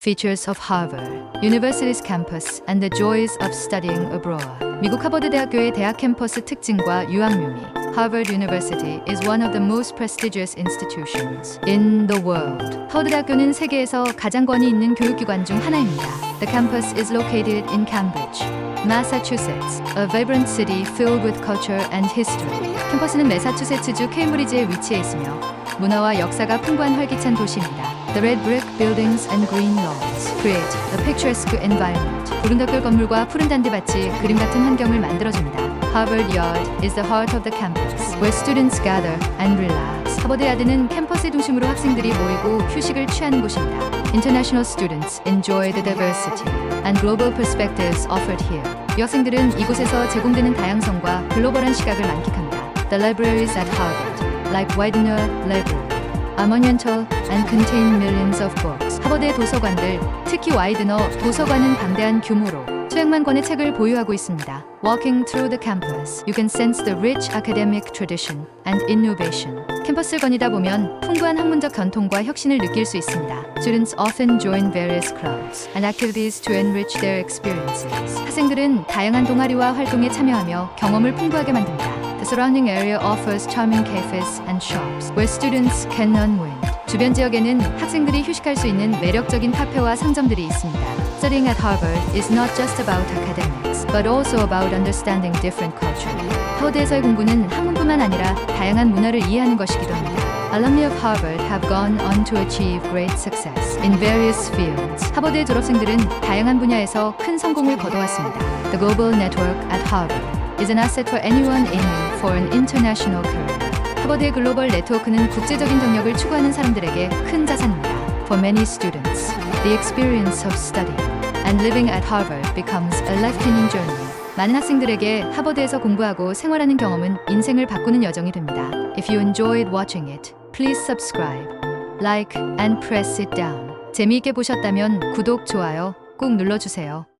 Features of Harvard University's campus and the joys of studying abroad. 미국 하버드 대학교의 대학 캠퍼스 특징과 유학 묘미. Harvard University is one of the most prestigious institutions in the world. 하버드 대학교는 세계에서 가장 권위 있는 교육기관 중 하나입니다. The campus is located in Cambridge, Massachusetts, a vibrant city filled with culture and history. 캠퍼스는 매사추세츠주 케임브리지에 위치해 있으며 문화와 역사가 풍부한 활기찬 도시입니다. The red brick buildings and green lawns create a picturesque environment. 구름덕돌 건물과 푸른 잔디밭이 그림 같은 환경을 만들어줍니다. Harvard Yard is the heart of the campus, where students gather and relax. 하버드 야드는 캠퍼스 중심으로 학생들이 모이고 휴식을 취하는 곳입니다. International students enjoy the diversity and global perspectives offered here. 유학생들은 이곳에서 제공되는 다양성과 글로벌한 시각을 만끽합니다. The libraries at Harvard, like Widener Library, monumental and contain millions of books. 하버드의 도서관들, 특히 와이드너 도서관은 방대한 규모로 수백만 권의 책을 보유하고 있습니다. Walking through the campus, you can sense the rich academic tradition and innovation. 캠퍼스를 거니다 보면 풍부한 학문적 전통과 혁신을 느낄 수 있습니다. Students often join various clubs and activities to enrich their experiences. 학생들은 다양한 동아리와 활동에 참여하며 경험을 풍부하게 만듭니다. The surrounding area offers charming cafes and shops where students can unwind. 주변 지역에는 학생들이 휴식할 수 있는 매력적인 카페와 상점들이 있습니다. Studying at Harvard is not just about academics, but also about understanding different culture. 하버드에서의 공부는 학문뿐만 아니라 다양한 문화를 이해하는 것이기도 합니다. Alumni of Harvard have gone on to achieve great success in various fields. 하버드의 졸업생들은 다양한 분야에서 큰 성공을 거둬왔습니다. The global network at Harvard is an asset for anyone aiming for an international career. 하버드의 글로벌 네트워크는 국제적인 경력을 추구하는 사람들에게 큰 자산입니다. For many students, the experience of studying and living at Harvard becomes a life-changing journey. 많은 학생들에게 하버드에서 공부하고 생활하는 경험은 인생을 바꾸는 여정이 됩니다. If you enjoyed watching it, please subscribe, like, and press it down. 재미있게 보셨다면 구독, 좋아요 꼭 눌러주세요.